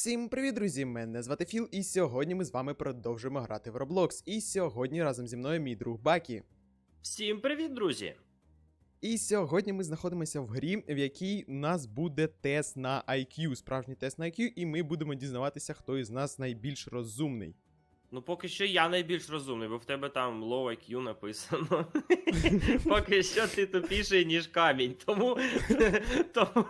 Всім привіт, друзі! Мене звати Філ, і сьогодні ми з вами продовжуємо грати в Roblox. І сьогодні разом зі мною мій друг Бакі. Всім привіт, друзі! І сьогодні ми знаходимося в грі, в якій нас буде тест на IQ, справжній тест на IQ, і ми будемо дізнаватися, хто із нас найбільш розумний. Ну, поки що я найбільш розумний, бо в тебе там low IQ написано. поки що ти тупіший, ніж камінь. Тому, тому,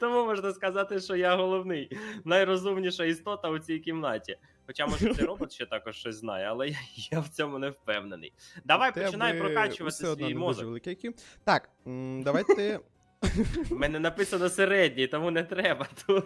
тому можна сказати, що я головний. Найрозумніша істота у цій кімнаті. Хоча, може, цей робот ще також щось знає, але я, я в цьому не впевнений. Давай починай прокачувати свій мозок. Так, давайте. У мене написано середній, тому не треба тут.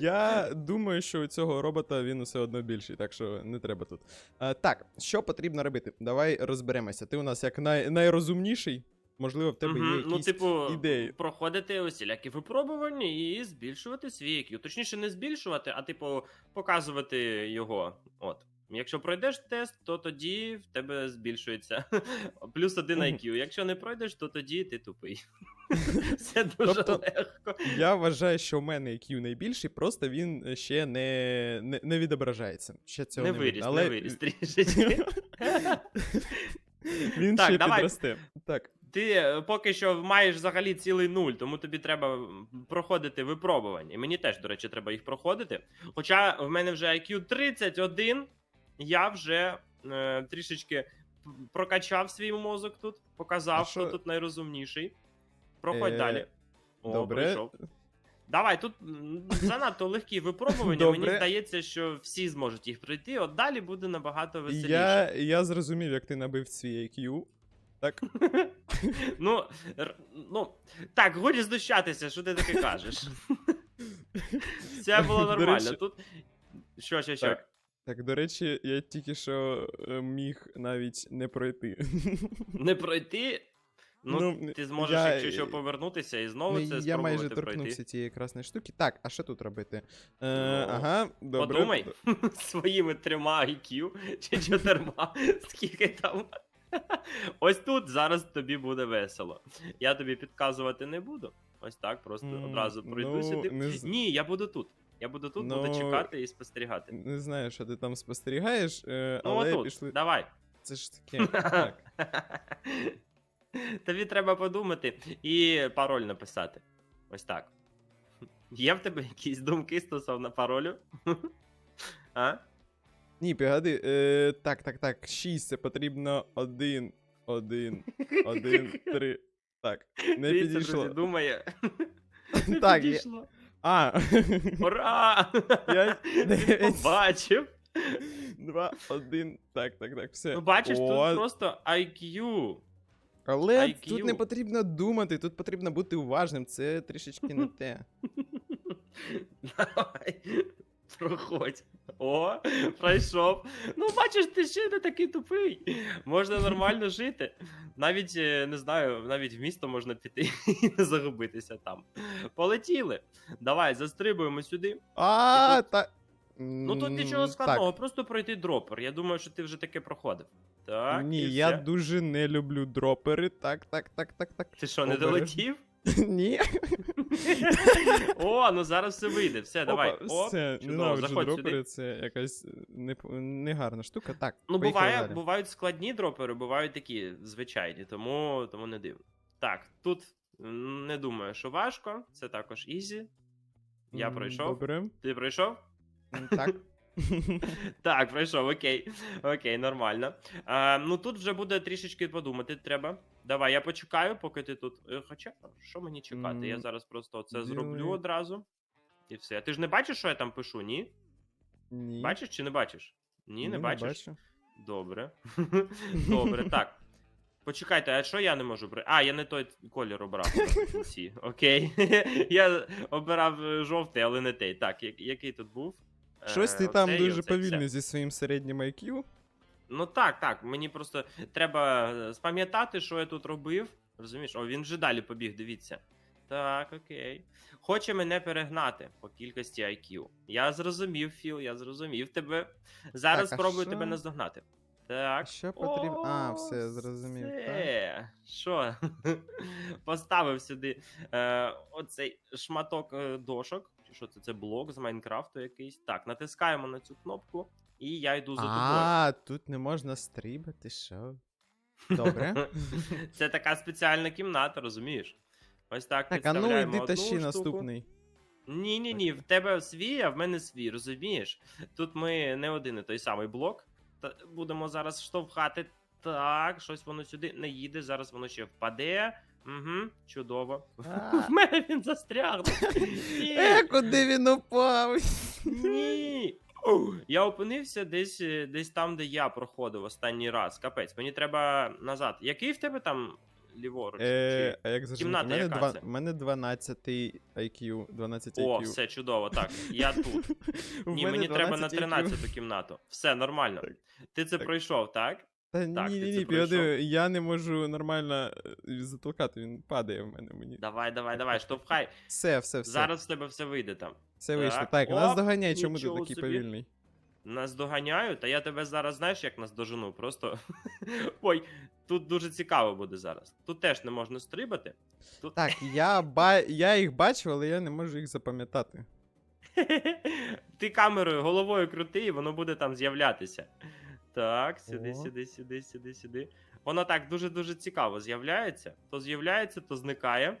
Я думаю, що у цього робота він усе одно більший, так що не треба тут. А, так, що потрібно робити? Давай розберемося. Ти у нас як най... найрозумніший. Можливо, в тебе є Мгм, якісь ну, типу, ідеї. проходити усілякі випробування і збільшувати свій IQ. Точніше, не збільшувати, а типу показувати його. От. Якщо пройдеш тест, то тоді в тебе збільшується плюс один IQ. Якщо не пройдеш, то тоді ти тупий. Все дуже Тобто, легко. Я вважаю, що в мене IQ найбільший, просто він ще не, не, не відображається. Ще цього Не не, виріс, але не виріс трішечки. він Так, ще давай. підросте. Так, Ти е, поки що маєш взагалі цілий нуль, тому тобі треба проходити випробування. І мені теж, до речі, треба їх проходити. Хоча в мене вже IQ 31, я вже е, трішечки прокачав свій мозок тут, показав, що- тут найрозумніший. Проходь Е, далі. О, добре. пройшов. Давай, тут занадто легкі випробування. Мені здається, що всі зможуть їх пройти. От далі буде набагато веселіше. я, я зрозумів, як ти набив свій IQ. Так, Ну, ну, так, годі знущатися, що ти таке кажеш. Це було нормально. Тут. Що, що, що? Так. Так, до речі, я тільки що е, міг навіть не пройти. Не пройти. Ну, Ну, ти зможеш, я- якщо що, повернутися і знову Ну, це я спробувати майже пройти. цієї красної штуки. Так, а що тут робити? Е, Ну, ага, добре. Подумай своїми трьома IQ чи чотирма, скільки там. Ось тут зараз тобі буде весело. Я тобі підказувати не буду. Ось так, просто М, одразу пройду ну, сюди. не з- Ні, я буду тут. Я буду тут, буду Ну, чекати і спостерігати. Не знаю, що ти там спостерігаєш, е, Ну, але отут, пішли. давай. Це ж таке. Так. Тобі треба подумати і пароль написати. Ось так. Є в тебе якісь думки стосовно паролю? А? Ні, погоди. Е, так, так, так. 6 це потрібно 1, 1, 1, 3. Так. Не Дивіться, підійшло. друзі, думає. Не Так, я- підійшло. А, Ура! Дев'ять. побачив. 2, 1. Так, так, так, все. Ну, бачиш, О, тут просто IQ. Але IQ. тут не потрібно думати, тут потрібно бути уважним. Це трішечки не те. Давай. Проходь. О, пройшов. Ну, бачиш, ти ще не такий тупий. Можна нормально жити. Навіть е, не знаю, навіть в місто можна піти і не загубитися там. Полетіли. Давай, застрибуємо сюди. А, та. Ну тут нічого так. складного, просто пройти дропер. Я думаю, що ти вже таке проходив. Так. Ні, я дуже не люблю дропери. Так, так, так, так, так. Ти що, не долетів? Ні. О, ну зараз все вийде. Все, давай. Опа, Оп, все, чудово, ненавиджу заходь дропери, сюди. це якась не, негарна штука. Так, Ну, поїхали буває, далі. бувають складні дропери, бувають такі звичайні, тому, тому не дивно. Так, тут м, не думаю, що важко. Це також ізі. Я М, пройшов. Добре. Ти пройшов? М, Так. Так, пройшов, окей. Окей, нормально. А, ну тут вже буде трішечки подумати треба. Давай, я почекаю, поки ти тут. Е, Хоча, що мені чекати? Я зараз просто це ділай. зроблю одразу. І все. Ти ж не бачиш, що я там пишу, ні? Ні. Бачиш чи не бачиш? Ні, не бачиш. бачу. Добре. Добре, так. Почекайте, а що я не можу брати? А, я не той колір обрав. Окей. Я обирав е, жовтий, але не той. Так, який тут був? Е, Щось ти там дуже повільний зі своїм середнім IQ. Ну так, так. Мені просто треба е, спам'ятати, що я тут робив. Розумієш? О, він вже далі побіг, дивіться. Так, окей. Хоче мене перегнати по кількості IQ. Я зрозумів, Філ, я зрозумів тебе. Зараз Так, а спробую що? тебе наздогнати. Так. Що потрібно? А, О, все, зрозумів. Так. все. Що? Поставив сюди е, оцей шматок е, дошок. Чи що це? Це блок з Майнкрафту якийсь. Так, натискаємо на цю кнопку, і я йду за тобою. А, тут не можна стрибати, що? Добре. Це така спеціальна кімната, розумієш? Ось так, Так, а ну підставляємо йди одну тащи штуку. наступний. Ні, ні, ні, в тебе свій, а в мене свій, розумієш? Тут ми не один і той самий блок. Та будемо зараз штовхати. Так, щось воно сюди не їде, зараз воно ще впаде. Угу, чудово. А. В мене він застряг. Ні. Е, куди він упав? Ні. Я опинився десь, е, десь там, де я проходив останній раз. Капець, мені треба назад. Який в тебе там ліворуч? Е, а як кімната мене, яка два, це? мене 12 IQ, 12 О, все чудово. Так, я тут. Ні, мені треба на 12 IQ. 13 кімнату. Все нормально. Ти це пройшов, так? Та Так, ні, ні, ні, пройшов. я не можу нормально е, затолкати, він падає в мене мені. Давай, давай, давай, штовхай. Все, все, все. Зараз в тебе все вийде там. Все вийшло. Так, Так, нас доганяй, чому ти такий собі. повільний? Нас доганяють, та я тебе зараз знаєш, як нас дожену. Просто. Ой, тут дуже цікаво буде зараз. Тут теж не можна стрибати. Тут... Так, я, ба... я їх бачив, але я не можу їх запам'ятати. Ти камерою головою крути, і воно буде там з'являтися. Так, сюди, О. сюди, сюди, сюди, сюди. Воно так дуже-дуже цікаво з'являється. То з'являється, то зникає.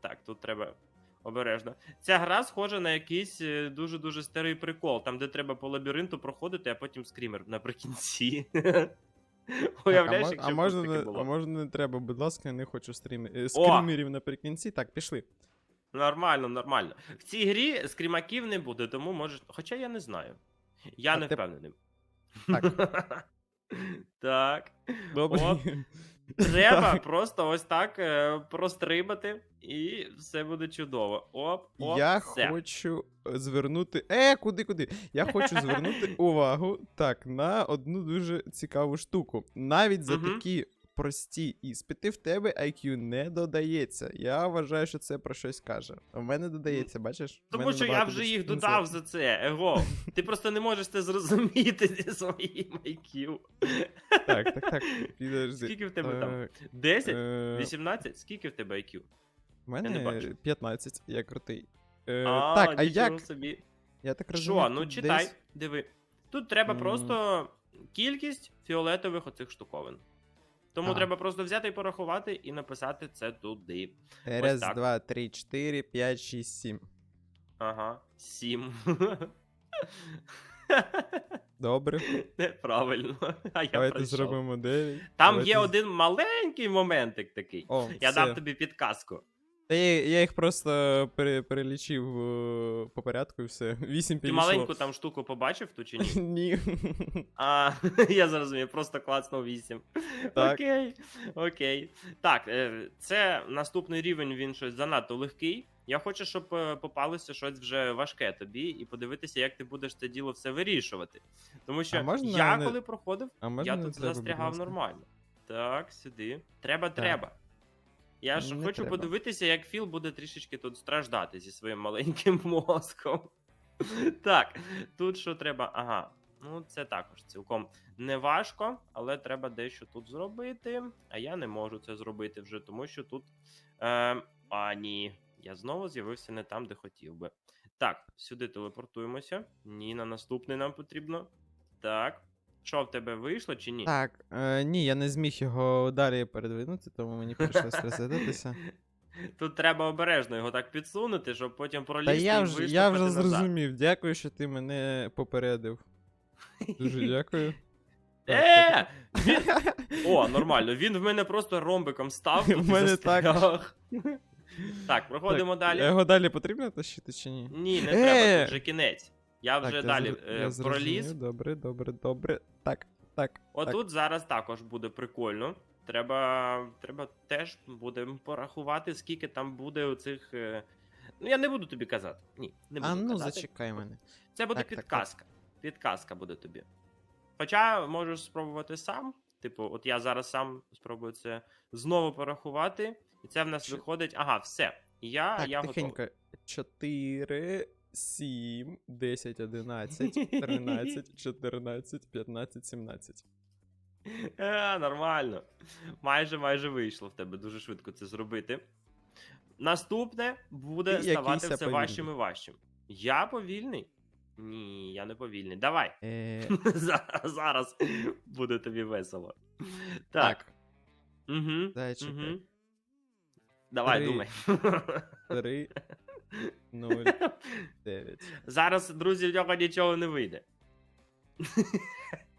Так, тут треба обережно. Ця гра схожа на якийсь е, дуже-дуже старий прикол, там, де треба по лабіринту проходити, а потім скрімер наприкінці. Уявляєш, а, якщо а, можна, було. а можна не треба, будь ласка, я не хочу стріми... е, О! наприкінці. Так, пішли. Нормально, нормально. В цій грі скрімаків не буде, тому можеш. Хоча я не знаю. Я А не ти- впевнений. Так. так. Добре. Оп. Треба Так. просто ось так е, прострибати, і все буде чудово. Оп, оп, Я все. хочу звернути. Е, куди, куди? Я хочу звернути увагу так на одну дуже цікаву штуку. Навіть за Мгм. такі прості іспити в тебе IQ не додається. Я вважаю, що це про щось каже. У мене додається, бачиш? Тому що я вже їх додав за це. Его. Ти просто не можеш це зрозуміти зі своїм IQ. Так, так, так. Скільки в тебе там? Е, 10? е, 18? Скільки в тебе IQ? У мене бачу. 15, я крутий. Е, так, а як? собі. Я так розумію. Що, ну читай, десь- диви. Тут треба просто кількість фіолетових оцих штуковин. Тому А. треба просто взяти і порахувати і написати це туди. Раз, так. два, три, чотири, п'ять, шість, сім. Ага, сім. Добре. Неправильно. А я Давайте пройшов. зробимо 9. Там Давайте є з- один маленький моментик такий. О, Я все. дав тобі підказку. Та я, я їх просто пере, перелічив е, по порядку і все. 8 Ти підійшло. маленьку там штуку побачив ту чи ні? Ні. А, я зрозумів, просто клацнув 8. Так. Окей, окей. Так, е, це наступний рівень, він щось занадто легкий. Я хочу, щоб е, попалося щось вже важке тобі, і подивитися, як ти будеш це діло все вирішувати. Тому що можна я не- коли проходив, А я тут застрягав нормально. Так, сюди. Треба, треба. Я ж Не хочу треба. подивитися, як Філ буде трішечки тут страждати зі своїм маленьким мозком. Так, тут що треба. Ага. Ну, це також цілком не важко, але треба дещо тут зробити. А я не можу це зробити вже, тому що тут. Е, а, ні. Я знову з'явився не там, де хотів би. Так, сюди телепортуємося. Ні, на наступний нам потрібно. Так. Що в тебе вийшло чи ні? Так, е, ні, я не зміг його далі передвинути, тому мені прийшлося розглядатися. Тут треба обережно його так підсунути, щоб потім Та пролізти я і вже, виштовхати я вже назад. зрозумів. Дякую, що ти мене попередив. Дуже дякую. Так, Е! Він... О, нормально. Він в мене просто ромбиком став. В і мене застряг. Так, проходимо Так, далі. Його далі потрібно тащити чи ні? Ні, не Е! треба, тут вже кінець. Я вже я далі е, я зрозумів. проліз. Добре, добре, добре. Так, так. так. Отут зараз також буде прикольно. Треба, треба теж буде порахувати, скільки там буде оцих. е, Ну, я не буду тобі казати. Ні, не буду А ну казати. зачекай мене. Це буде Так, так, так. підказка. Підказка буде тобі. Хоча можеш спробувати сам. Типу, от я зараз сам спробую це знову порахувати. І це в нас Чи- виходить. Ага, все. Я, Так, я готовий. тихенько. 4, 7, 10, 11, 13, 14, 15, 17. Е, нормально. Майже майже вийшло в тебе дуже швидко це зробити. Наступне буде Ти ставати все повільний. важчим і важчим. Я повільний? Ні, я не повільний. Давай. Е, Зараз буде тобі весело. Так. так, Угу. Угу. Давай, Три. думай. 3, 0, 9. Зараз, друзі, в нього нічого не вийде.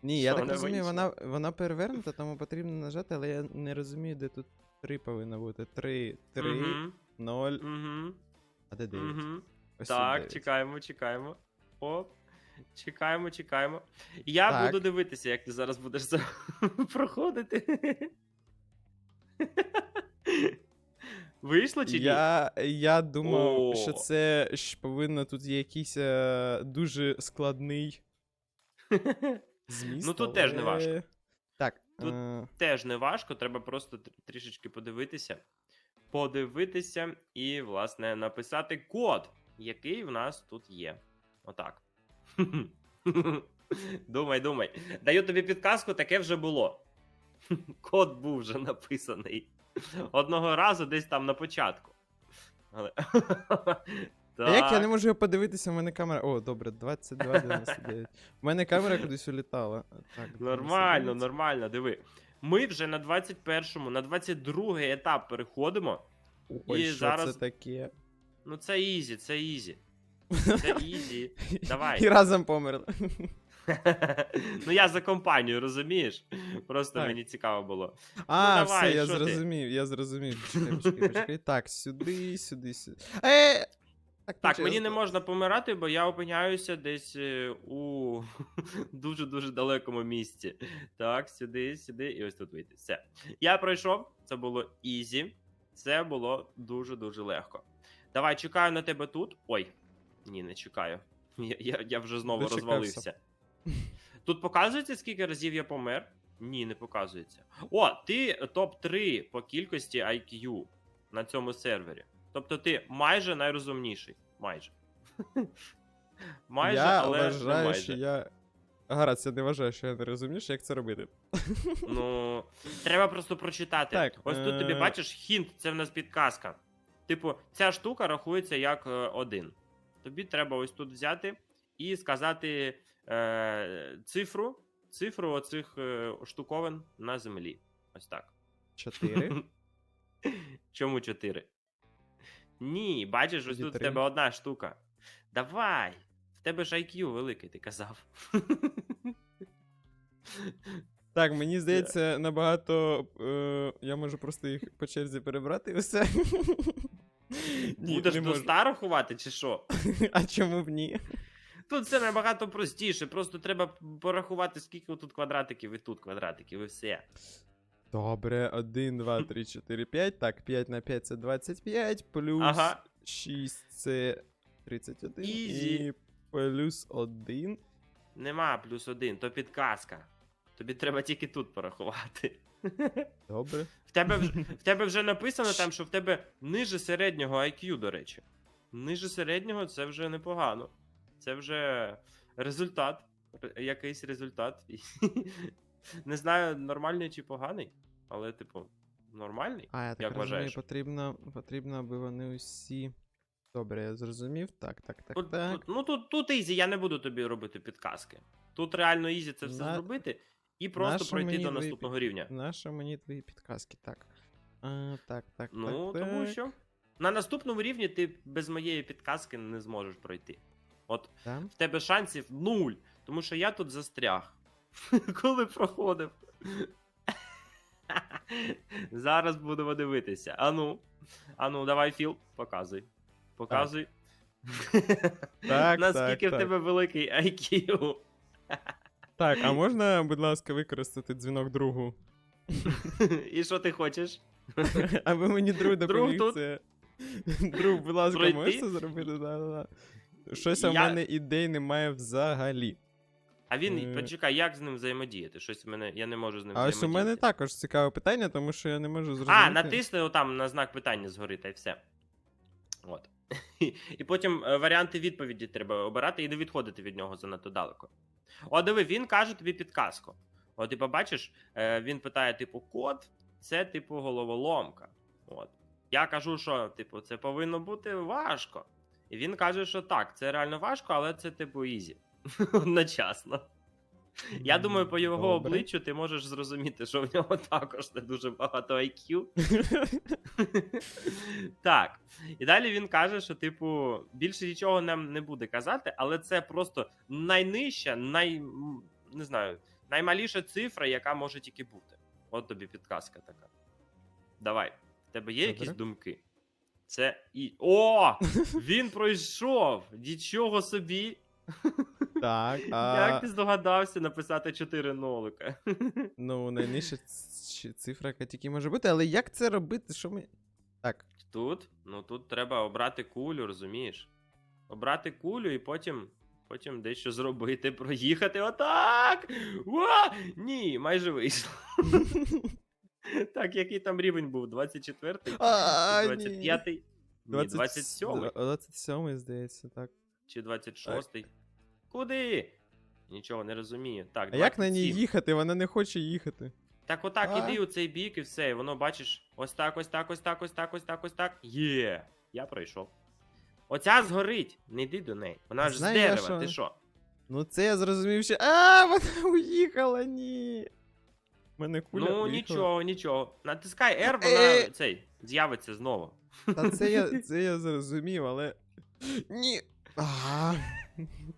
Ні, я Що так не розумію, вона, вона перевернута, тому потрібно нажати, але я не розумію, де тут 3 повинно бути. 3, 3, Мгм, 0, мгм, а де 9? мгм. Ось Так, 9. чекаємо, чекаємо. Оп. Чекаємо, чекаємо. Я Так. буду дивитися, як ти зараз будеш це проходити. Вийшло чи ні? Я, я думав, О. що це ж повинно тут є якийсь е, дуже складний зміст. Ну, тут теж не важко. Так. Тут- е, Теж не важко, треба просто тр- трішечки подивитися. Подивитися і, власне, написати код, який в нас тут є. Отак. Думай, думай. Даю тобі підказку, таке вже було. Код був вже написаний. Одного разу десь там на початку. Але... А як я не можу його подивитися, у мене камера. О, добре, 22,99. У мене камера кудись улітала. Так, Нормально, нормально, диви. Ми вже на 21-му, на 22-й етап переходимо. Ой, І що зараз- це таке? Ну, це ізі, це ізі. Це ізі. Давай. І разом померли. ну я за компанію, розумієш? Просто Так. мені цікаво було. А, Ну, давай, все, я що ти? зрозумів, я зрозумів. Почекай, почекай, почекай. Так, сюди, сюди, сюди. Е! Так, мені не можна помирати, бо я опиняюся десь е, у дуже-дуже далекому місці. Так, сюди, сюди, і ось тут вийти. Все. Я пройшов, це було ізі. Це було дуже-дуже легко. Давай, чекаю на тебе тут. Ой, ні, не чекаю. Я, я, я вже знову Дочекався. розвалився. Тут показується, скільки разів я помер? Ні, не показується. О, ти топ-3 по кількості IQ на цьому сервері. Тобто ти майже найрозумніший. Майже. майже, я але не майже. що я. Гаразд, я не вважаю, що я не розумієш, як це робити. Ну, треба просто прочитати. Так, Ось тут тобі е, бачиш хінт, це в нас підказка. Типу, ця штука рахується як е, один. Тобі треба ось тут взяти і сказати е, цифру, цифру оцих е, штуковин на землі. Ось так. 4. Чому 4? Ні, бачиш, ось тут в тебе одна штука. Давай! В тебе ж IQ великий, ти казав. Так, мені здається, набагато. Е, я можу просто їх по черзі перебрати і все. Ні, Будеш до можу. ста рахувати чи що? А чому б ні? Тут все набагато простіше, просто треба порахувати, скільки тут квадратиків і тут квадратиків, і все. Добре, 1, 2, 3, 4, 5. Так, 5 на 5 це 25, плюс Ага. 6 це 31. Ізі. І плюс 1. Нема плюс один, то підказка. Тобі треба тільки тут порахувати. Добре. В тебе, в тебе вже написано там, що в тебе ниже середнього IQ, до речі. Ниже середнього це вже непогано. Це вже результат. Якийсь результат. Не знаю, нормальний чи поганий, але, типу, нормальний. А, я так Як розумію, вважаєш? потрібно, потрібно, аби вони усі. Добре, я зрозумів. Так, так, так, Тут, так. тут, ну тут, тут ізі, я не буду тобі робити підказки. Тут реально ізі це все На- зробити і просто нащо пройти до твої наступного рівня. Наша мені твої підказки. Так. А, так, так, Ну, так. тому так. що на наступному рівні ти без моєї підказки не зможеш пройти. От Да? в тебе шансів нуль, тому що я тут застряг. Коли проходив. Зараз будемо дивитися. Ану, ану, давай, Філ, показуй. Показуй. Так, Наскільки в тебе великий IQ. Так, а можна, будь ласка, використати дзвінок другу? І що ти хочеш? Аби мені друг допоміг тут? Друг, будь ласка, можеш це зробити? Да, да, да. Щось у Я- мене ідей немає взагалі. А він, Е. почекай, як з ним взаємодіяти? Щось в мене, я не можу з ним А ось у мене також цікаве питання, тому що я не можу зрозуміти. А, натисни отам на знак питання згори, та й все. От. І потім е, варіанти відповіді треба обирати і не відходити від нього занадто далеко. О, диви, він каже тобі підказку. От, ти побачиш, е, він питає, типу, код, це, типу, головоломка. От. Я кажу, що, типу, це повинно бути важко. І він каже, що так, це реально важко, але це типу ізі. Одночасно. Я думаю, по його Добре. обличчю ти можеш зрозуміти, що в нього також не дуже багато IQ. так. І далі він каже, що, типу, більше нічого нам не буде казати, але це просто найнижча, най... не знаю, наймаліша цифра, яка може тільки бути. От тобі підказка така. Давай, в тебе є Добре. якісь думки? Це і. О! Він пройшов! Нічого собі! Так, Як ти здогадався написати 4 нолика? ну найнижча цифра, яка тільки може бути, але як це робити? Що ми. Так. Тут? Ну тут треба обрати кулю, розумієш? Обрати кулю і потім. Потім дещо зробити, проїхати отак. Уа! Ні, майже вийшло. Так, який там рівень був? 24-й? А, Чи ні. 25-й? Ні, 27-й 27 здається, так. чи 26-й. Куди? Нічого не розумію. Так, А як на ній 27. їхати? Вона не хоче їхати. Так отак, А? іди у цей бік і все, і воно бачиш, ось так, ось так, ось так, ось так, ось так, ось так. Є. Я пройшов. Оця згорить, не йди до неї. Вона ж з Знаю я, дерева, що- ти що? Ну це я зрозумів, що. А, вона уїхала, ні. Мене куля. ну уїхала. нічого, нічого. Натискай R, вона Е. цей з'явиться знову. Та це я, це я зрозумів, але. Ні. А,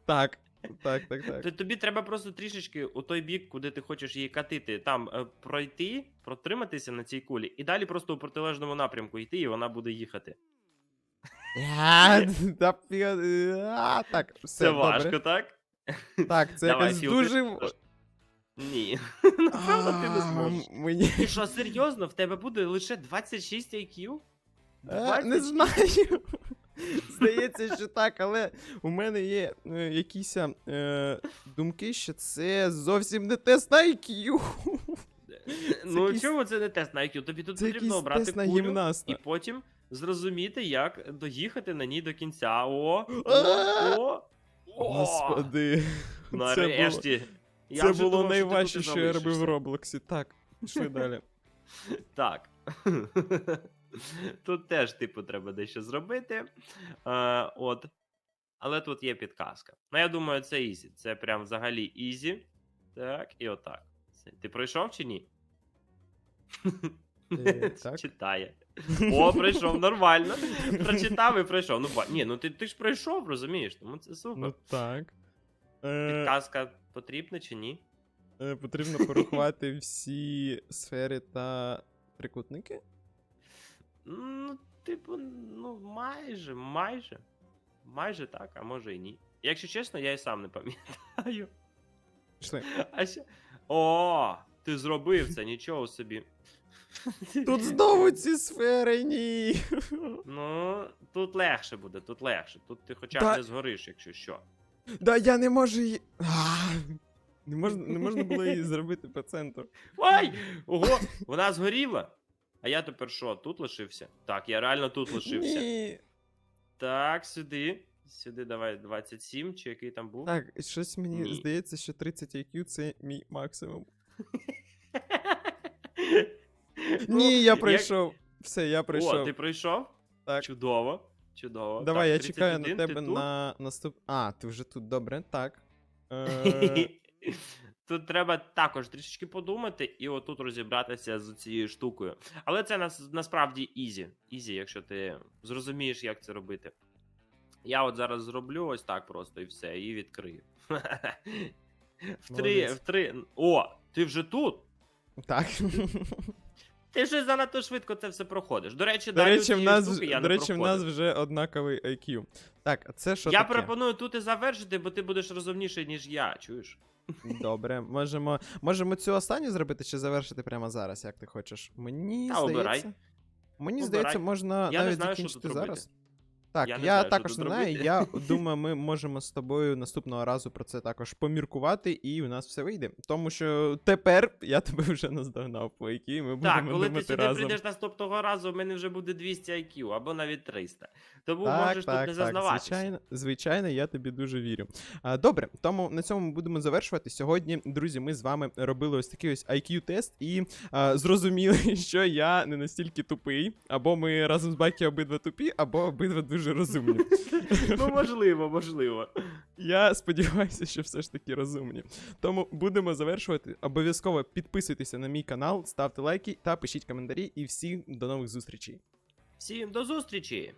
так. Так, так, так. Тобі треба просто трішечки у той бік, куди ти хочеш її катити, там е, пройти, протриматися на цій кулі, і далі просто у протилежному напрямку йти, і вона буде їхати. А, так, все Це добре. важко, так? Так, це Давай, якось Філ, ти дуже. Ні. Напевно, ти не зможеш. Мені. Ти що, серйозно? В тебе буде лише 26 IQ? Е, Не знаю. Здається, що так, але у мене є е, якісь е, думки, що це зовсім не тест на IQ. Ну якийсь- чому це не тест на IQ? Тобі тут Це потрібно якийсь обрати тест на кулю гімнаста. і потім зрозуміти, як доїхати на ній до кінця. О! О! О! Господи. Це було, Нарешті. Я це вже було думав, що ти тут найважче, що я робив в. Роблоксі. Так, пішли далі. Так. Тут теж, типу, треба дещо зробити. Е, от. Але тут є підказка. Ну, я думаю, це ізі. Це прям взагалі ізі. Так, і отак. Все. Ти пройшов чи ні? Е, так. Читає. О, пройшов, нормально. Прочитав і пройшов. Ну, ба... ні, ну ти, ти ж пройшов, розумієш? Тому це супер. Ну так. Е, Підказка потрібна чи ні? е, потрібно порахувати всі сфери та трикутники. Ну, типу, ну, майже, майже. Майже так, а може і ні. Якщо чесно, я і сам не пам'ятаю. Пішли. А ще... О, ти зробив це, нічого собі. Тут знову ці сфери, ні. Ну, тут легше буде, тут легше. Тут ти хоча б Та- не згориш, якщо що. Да я не можу її. Не можна, не можна було її зробити по центру. Ой! Ого! Вона згоріла! А я тепер що, тут лишився? Так, я реально тут лишився. Ні. Так, сюди. Сюди давай 27, чи який там був. Так, щось мені Ні. здається, що 30 IQ це мій максимум. Ну, Ні, я як- пройшов. Все, я О, пройшов. ти пройшов? Так. Чудово. Чудово. Давай, Так, я чекаю 31, на тебе на наступ. А, ти вже тут добре, так. Е, Тут треба також трішечки подумати і отут розібратися з цією штукою. Але це нас, насправді ізі. Ізі, якщо ти зрозумієш, як це робити. Я от зараз зроблю ось так просто і все, і відкрию. В три, в три. О, ти вже тут? Так. Ти вже занадто швидко це все проходиш. До речі, До далі речі, в нас, штуки я до не речі, в нас вже однаковий IQ. Так, а це що Я таке? пропоную тут і завершити, бо ти будеш розумніший, ніж я, чуєш? Добре, можемо, можемо цю останню зробити чи завершити прямо зараз, як ти хочеш. Мені Та, здається. обирай. Мені Обирай. здається, можна Я не навіть знаю, що закінчити тут робити. зараз. Так, Я я, знаю, також не знаю. Я думаю, ми можемо з тобою наступного разу про це також поміркувати, і у нас все вийде. Тому що тепер я тебе вже наздогнав по IQ, і ми будемо Так, коли ти сюди разом. прийдеш наступного разу, в мене вже буде 200 IQ, або навіть 300. Тому Так, можеш так, тут не так, зазнаватися. звичайно, звичайно, я тобі дуже вірю. А, добре, тому на цьому ми будемо завершувати. Сьогодні, друзі, ми з вами робили ось такий ось IQ-тест і а, зрозуміли, що я не настільки тупий, або ми разом з Бакі обидва тупі, або обидва дуже дуже розумні. Ну, можливо, можливо. Я сподіваюся, що все ж таки розумні. Тому будемо завершувати. Обов'язково підписуйтеся на мій канал, ставте лайки та пишіть коментарі. І всім до нових зустрічей. Всім до зустрічі!